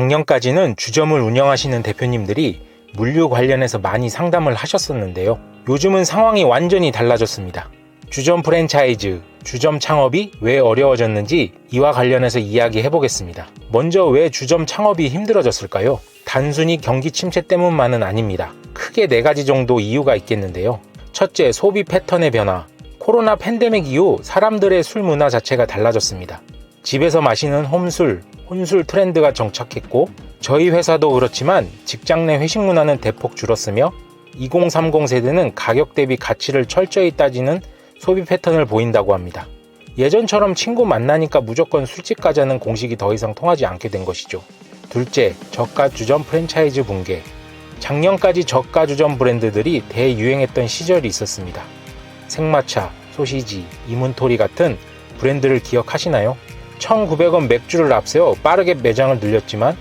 작년까지는 주점을 운영하시는 대표님들이 물류 관련해서 많이 상담을 하셨었는데요. 요즘은 상황이 완전히 달라졌습니다. 주점 프랜차이즈, 주점 창업이 왜 어려워졌는지 이와 관련해서 이야기해 보겠습니다. 먼저 왜 주점 창업이 힘들어졌을까요? 단순히 경기 침체 때문만은 아닙니다. 크게 네 가지 정도 이유가 있겠는데요. 첫째, 소비 패턴의 변화. 코로나 팬데믹 이후 사람들의 술 문화 자체가 달라졌습니다. 집에서 마시는 홈술, 혼술 트렌드가 정착했고 저희 회사도 그렇지만 직장 내 회식 문화는 대폭 줄었으며 2030 세대는 가격 대비 가치를 철저히 따지는 소비 패턴을 보인다고 합니다. 예전처럼 친구 만나니까 무조건 술집 가자는 공식이 더 이상 통하지 않게 된 것이죠. 둘째, 저가 주점 프랜차이즈 붕괴. 작년까지 저가 주점 브랜드들이 대유행했던 시절이 있었습니다. 생마차, 소시지, 이문토리 같은 브랜드를 기억하시나요? 1,900원 맥주를 앞세워 빠르게 매장을 늘렸지만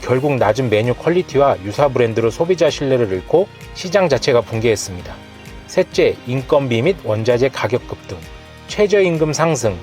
결국 낮은 메뉴 퀄리티와 유사 브랜드로 소비자 신뢰를 잃고 시장 자체가 붕괴했습니다. 셋째, 인건비 및 원자재 가격 급 등, 최저임금 상승,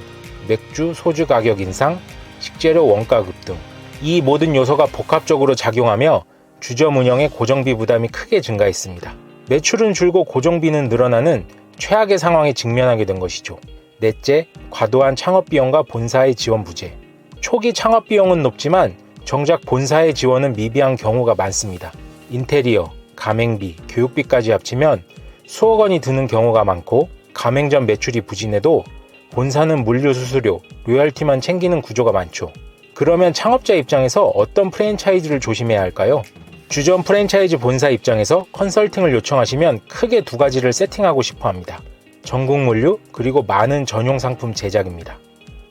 맥주, 소주 가격 인상, 식재료 원가 급 등. 이 모든 요소가 복합적으로 작용하며 주점 운영의 고정비 부담이 크게 증가했습니다. 매출은 줄고 고정비는 늘어나는 최악의 상황에 직면하게 된 것이죠. 넷째, 과도한 창업 비용과 본사의 지원 부재. 초기 창업 비용은 높지만 정작 본사의 지원은 미비한 경우가 많습니다. 인테리어, 가맹비, 교육비까지 합치면 수억 원이 드는 경우가 많고 가맹점 매출이 부진해도 본사는 물류 수수료, 로열티만 챙기는 구조가 많죠. 그러면 창업자 입장에서 어떤 프랜차이즈를 조심해야 할까요? 주점 프랜차이즈 본사 입장에서 컨설팅을 요청하시면 크게 두 가지를 세팅하고 싶어 합니다. 전국 물류 그리고 많은 전용 상품 제작입니다.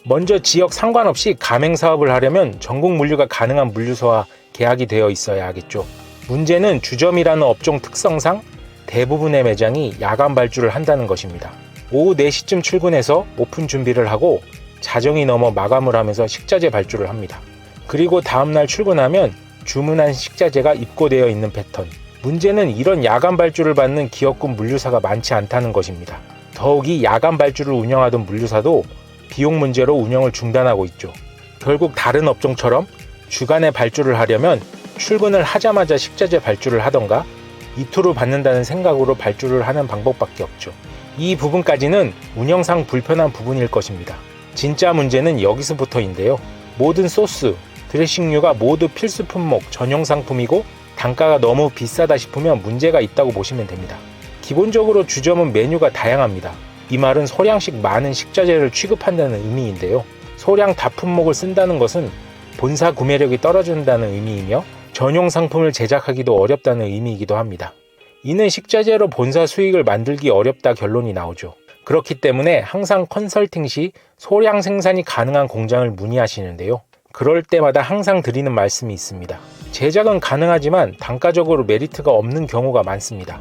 먼저 지역 상관없이 가맹 사업을 하려면 전국 물류가 가능한 물류소와 계약이 되어 있어야 하겠죠. 문제는 주점이라는 업종 특성상 대부분의 매장이 야간 발주를 한다는 것입니다. 오후 4시쯤 출근해서 오픈 준비를 하고 자정이 넘어 마감을 하면서 식자재 발주를 합니다. 그리고 다음날 출근하면 주문한 식자재가 입고되어 있는 패턴. 문제는 이런 야간 발주를 받는 기업군 물류사가 많지 않다는 것입니다. 더욱이 야간 발주를 운영하던 물류사도 비용 문제로 운영을 중단하고 있죠. 결국 다른 업종처럼 주간에 발주를 하려면 출근을 하자마자 식자재 발주를 하던가 이틀 후 받는다는 생각으로 발주를 하는 방법밖에 없죠. 이 부분까지는 운영상 불편한 부분일 것입니다. 진짜 문제는 여기서부터인데요. 모든 소스, 드레싱류가 모두 필수 품목, 전용 상품이고 단가가 너무 비싸다 싶으면 문제가 있다고 보시면 됩니다. 기본적으로 주점은 메뉴가 다양합니다. 이 말은 소량씩 많은 식자재를 취급한다는 의미인데요. 소량 다품목을 쓴다는 것은 본사 구매력이 떨어진다는 의미이며 전용 상품을 제작하기도 어렵다는 의미이기도 합니다. 이는 식자재로 본사 수익을 만들기 어렵다 결론이 나오죠. 그렇기 때문에 항상 컨설팅 시 소량 생산이 가능한 공장을 문의하시는데요. 그럴 때마다 항상 드리는 말씀이 있습니다. 제작은 가능하지만 단가적으로 메리트가 없는 경우가 많습니다.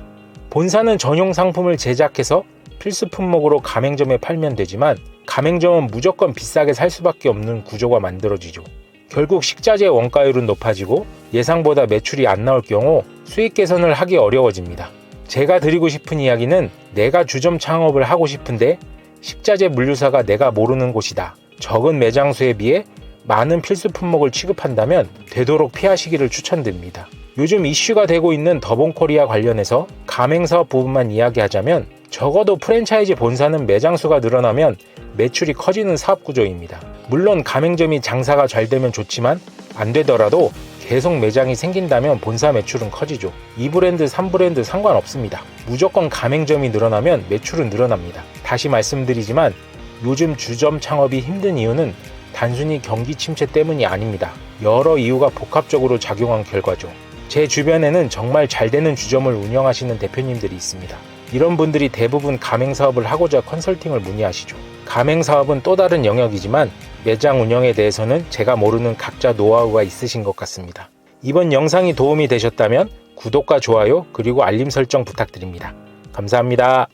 본사는 전용 상품을 제작해서 필수 품목으로 가맹점에 팔면 되지만 가맹점은 무조건 비싸게 살 수밖에 없는 구조가 만들어지죠. 결국 식자재 원가율은 높아지고 예상보다 매출이 안 나올 경우 수익 개선을 하기 어려워집니다. 제가 드리고 싶은 이야기는 내가 주점 창업을 하고 싶은데 식자재 물류사가 내가 모르는 곳이다. 적은 매장 수에 비해 많은 필수 품목을 취급한다면 되도록 피하시기를 추천드립니다. 요즘 이슈가 되고 있는 더본코리아 관련해서 가맹사업 부분만 이야기하자면 적어도 프랜차이즈 본사는 매장 수가 늘어나면 매출이 커지는 사업 구조입니다. 물론 가맹점이 장사가 잘 되면 좋지만 안 되더라도 계속 매장이 생긴다면 본사 매출은 커지죠. 2브랜드, 3브랜드 상관없습니다. 무조건 가맹점이 늘어나면 매출은 늘어납니다. 다시 말씀드리지만 요즘 주점 창업이 힘든 이유는 단순히 경기 침체 때문이 아닙니다. 여러 이유가 복합적으로 작용한 결과죠. 제 주변에는 정말 잘 되는 주점을 운영하시는 대표님들이 있습니다. 이런 분들이 대부분 가맹 사업을 하고자 컨설팅을 문의하시죠. 가맹 사업은 또 다른 영역이지만 매장 운영에 대해서는 제가 모르는 각자 노하우가 있으신 것 같습니다. 이번 영상이 도움이 되셨다면 구독과 좋아요 그리고 알림 설정 부탁드립니다. 감사합니다.